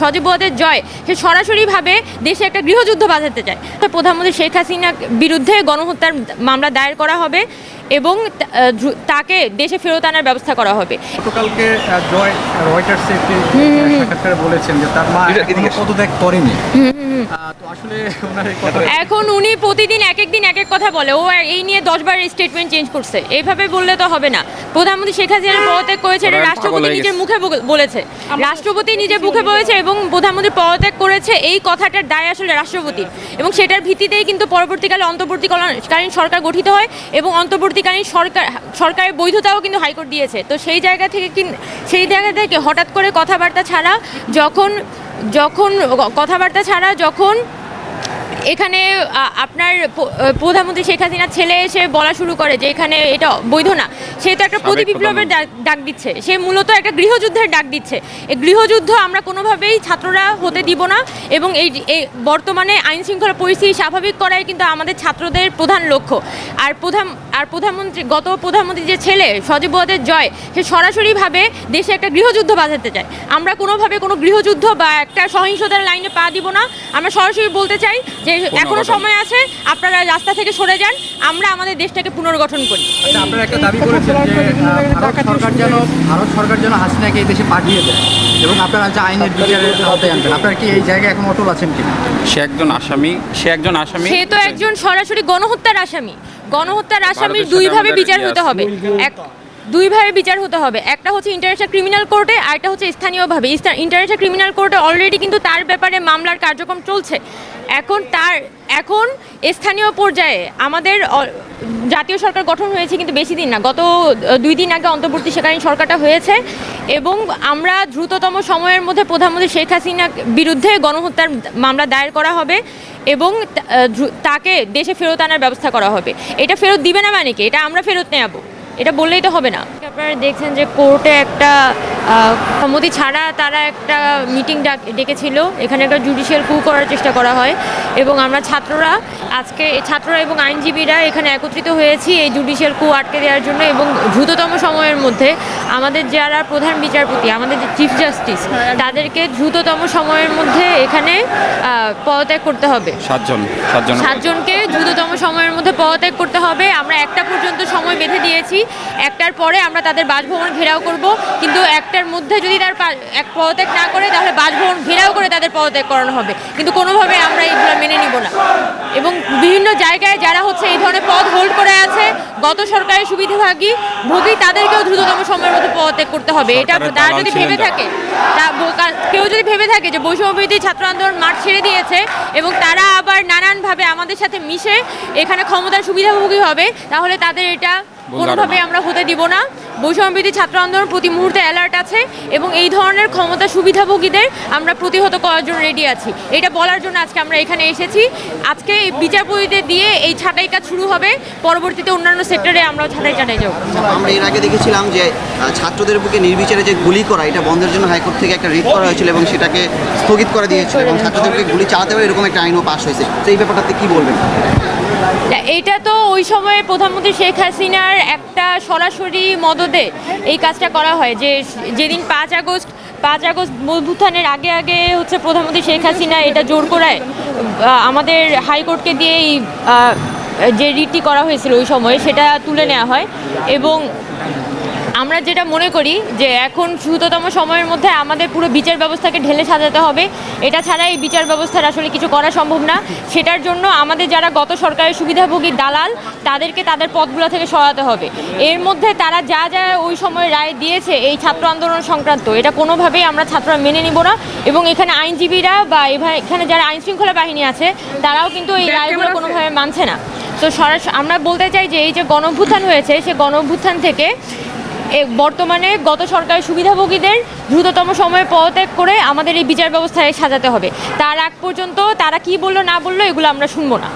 সজীব জয়, সে সরাসরিভাবে দেশে একটা গৃহযুদ্ধ বাঁধাতে চায়। প্রধানমন্ত্রী শেখ হাসিনার বিরুদ্ধে গণহত্যার মামলা দায়ের করা হবে। এবং তাকে দেশে ফেরত আনার ব্যবস্থা করা হবে। গতকালকে জয় রয়টার্সে একটি সাক্ষাৎকারে বলেছেন যে তার মা। পদত্যাগ করেনি। এখন উনি প্রতিদিন এক এক দিন এক এক কথা বলে। ও এই নিয়ে দশবার স্টেটমেন্ট চেঞ্জ করছে। এইভাবে বললে তো হবে না। প্রধানমন্ত্রী শেখ হাসিনা পদত্যাগ করেছে এটা রাষ্ট্রপতি নিজের মুখে বলেছে। রাষ্ট্রপতি নিজের মুখে বলেছে এবং প্রধানমন্ত্রী পদত্যাগ করেছে। এই কথাটার দায় আসলে রাষ্ট্রপতির। এবং সেটার ভিত্তিতেই কিন্তু পরবর্তীকালে অন্তর্বর্তীকালীন সরকার গঠিত হয় এবং অন্তর্বর্তীকালীন সরকার, সরকারের বৈধতাও কিন্তু হাইকোর্ট দিয়েছে। তো সেই জায়গা থেকে কিন সেই জায়গা থেকে হঠাৎ করে কথাবার্তা ছাড়া যখন যখন, কথাবার্তা ছাড়া যখন এখানে আপনার প্রধানমন্ত্রী শেখ হাসিনার ছেলে এসে বলা শুরু করে যে এখানে এটা বৈধ না। সে তো একটা প্রতি বিপ্লবের ডাক- ডাক দিচ্ছে। সে মূলত একটা গৃহযুদ্ধের ডাক দিচ্ছে। এই গৃহযুদ্ধ আমরা কোনোভাবেই ছাত্ররা হতে দিব না এবং এই বর্তমানে আইন শৃঙ্খলা পরিস্থিতি স্বাভাবিক করাই কিন্তু আমাদের ছাত্রদের প্রধান লক্ষ্য। আর প্রধান আর প্রধানমন্ত্রী গত প্রধানমন্ত্রী যে ছেলে সজীব জয় সে সরাসরিভাবে দেশে একটা গৃহযুদ্ধ বাঁধাতে চায়। আমরা কোনোভাবে কোনো গৃহযুদ্ধ বা একটা সহিংসতার লাইনে পা দিব না। আমরা সরাসরি বলতে চাই যে এখনও সময় আছে আপনারা রাস্তা থেকে সরে যান আমরা আমাদের দেশটাকে পুনর্গঠন করি। আচ্ছা, আপনারা একটা দাবি করেছেন যে ভারত সরকার যেন ভারত সরকার যেন হাসিনাকে এই দেশে পাঠিয়ে দেয় এবং আপনারা যে আইনের বিচারের আওতায় আনবেন। আপনারা কি এই জায়গায় এখন অটল আছেন কিনা? সে একজন আসামি সে একজন আসামি। সে তো একজন সরাসরি গণহত্যার আসামি। গণহত্যার আসামির দুইভাবে বিচার ইয়ে হতে হবে। এক দুইভাবে বিচার হতে হবে। একটা হচ্ছে ইন্টারন্যাশনাল ক্রিমিনাল কোর্টে আর একটা হচ্ছে স্থানীয়ভাবে। ইন্টারন্যাশনাল ক্রিমিনাল কোর্টে অলরেডি কিন্তু তার ব্যাপারে মামলার কার্যক্রম চলছে। এখন তার, এখন স্থানীয় পর্যায়ে আমাদের জাতীয় সরকার গঠন হয়েছে কিন্তু বেশি দিন না। গত দুই দিন আগে অন্তর্বর্তী অন্তর্বর্তীকালীন সরকারটা হয়েছে এবং আমরা দ্রুততম সময়ের মধ্যে প্রধানমন্ত্রী শেখ হাসিনার বিরুদ্ধে গণহত্যার মামলা দায়ের করা হবে এবং তাকে দেশে ফেরত আনার ব্যবস্থা করা হবে। এটা ফেরত দিবে না মানে কি? এটা আমরা ফেরত নেব এটা বললেই তো হবে না। আপনারা দেখছেন যে কোর্টে একটা সম্মতি ছাড়া তারা একটা মিটিং ডাক ডেকেছিল। এখানে একটা জুডিশিয়াল কু করার চেষ্টা করা হয় এবং আমরা ছাত্ররা আজকে ছাত্ররা এবং আইনজীবীরা এখানে একত্রিত হয়েছি এই জুডিশিয়াল কু আটকে দেওয়ার জন্য এবং দ্রুততম সময়ের মধ্যে আমাদের যারা প্রধান বিচারপতি আমাদের যে চিফ জাস্টিস তাদেরকে দ্রুততম সময়ের মধ্যে এখানে পদত্যাগ করতে হবে। সাতজন সাতজন সাতজনকে দ্রুততম সময়ের মধ্যে পদত্যাগ করতে হবে। আমরা একটা পর্যন্ত সময় বেঁধে দিয়েছি। একটার পরে আমরা তাদের বাসভবন ঘেরাও করব। কিন্তু একটার মধ্যে যদি তার এক পদত্যাগ না করে, তাহলে বাসভবন ঘেরাও করে তাদের পদত্যাগ করানো হবে। কিন্তু কোনোভাবে আমরা এইগুলো মেনে নিব না। এবং বিভিন্ন জায়গায় যারা হচ্ছে এই ধরনের পদ আছে গত সরকারের সুবিধাভাগী ভোগী তাদেরকেও দ্রুততম সময়ের মধ্যে পদত্যাগ করতে হবে। এটা তারা যদি ভেবে থাকে তা কেউ যদি ভেবে থাকে যে বৈষম্যবিরোধী ছাত্র আন্দোলন মাঠ ছেড়ে দিয়েছে এবং তারা আবার নানানভাবে আমাদের সাথে মিশে এখানে ক্ষমতার সুবিধাভোগী হবে তাহলে তাদের এটা কোনোভাবে আমরা হতে দিব না। বৈষম্যবিরোধী ছাত্র আন্দোলন প্রতি মুহূর্তে অ্যালার্ট আছে এবং এই ধরনের ক্ষমতা সুবিধাভোগীদের আমরা প্রতিহত করার জন্য রেডি আছি। এটা বলার জন্য আজকে আমরা এখানে এসেছি। আজকে এই বিচারপতিদের দিয়ে এই ছাঁটাই কাজ শুরু হবে। পরবর্তীতে অন্যান্য সেক্টরে আমরা ছাঁটাই ছাঁটাই যাব। আমরা এর আগে দেখেছিলাম যে ছাত্রদের বুকে নির্বিচারে যে গুলি করা এটা বন্ধের জন্য হাইকোর্ট থেকে একটা রিট করা হয়েছিল এবং সেটাকে স্থগিত করে দিয়েছিল এবং ছাত্রদের বুকে গুলি চালাতে হবে এরকম একটা আইনও পাশ হয়েছে। তো এই ব্যাপারটাতে কি বলবেন? তা এইটা তো ওই সময়ে প্রধানমন্ত্রী শেখ হাসিনার একটা সরাসরি মদদে এই কাজটা করা হয় যে যেদিন পাঁচ আগস্ট পাঁচ আগস্ট অভ্যুত্থানের আগে আগে হচ্ছে প্রধানমন্ত্রী শেখ হাসিনা এটা জোর করায় আমাদের হাইকোর্টকে দিয়ে এই যে রিটটি করা হয়েছিল ওই সময়ে সেটা তুলে নেওয়া হয় এবং আমরা যেটা মনে করি যে এখন দ্রুততম সময়ের মধ্যে আমাদের পুরো বিচার ব্যবস্থাকে ঢেলে সাজাতে হবে। এটা ছাড়া এই বিচার ব্যবস্থার আসলে কিছু করা সম্ভব না। সেটার জন্য আমাদের যারা গত সরকারের সুবিধাভোগী দালাল তাদেরকে তাদের পদগুলো থেকে সরাতে হবে। এর মধ্যে তারা যা যা ওই সময় রায় দিয়েছে এই ছাত্র আন্দোলন সংক্রান্ত এটা কোনোভাবেই আমরা ছাত্ররা মেনে নিব না এবং এখানে আইনজীবীরা বা এখানে যারা আইন শৃঙ্খলা বাহিনী আছে তারাও কিন্তু এই রায়গুলো কোনোভাবে মানছে না। তো সরাস আমরা বলতে চাই যে এই যে গণঅভ্যুত্থান হয়েছে সে গণঅভ্যুত্থান থেকে বর্তমানে গত সরকারের সুবিধাভোগীদের দ্রুততম সময়ে পদত্যাগ করে আমাদের এই বিচার ব্যবস্থায় সাজাতে হবে। তার আগ পর্যন্ত তারা কি বলল না বলল এগুলো আমরা শুনব না।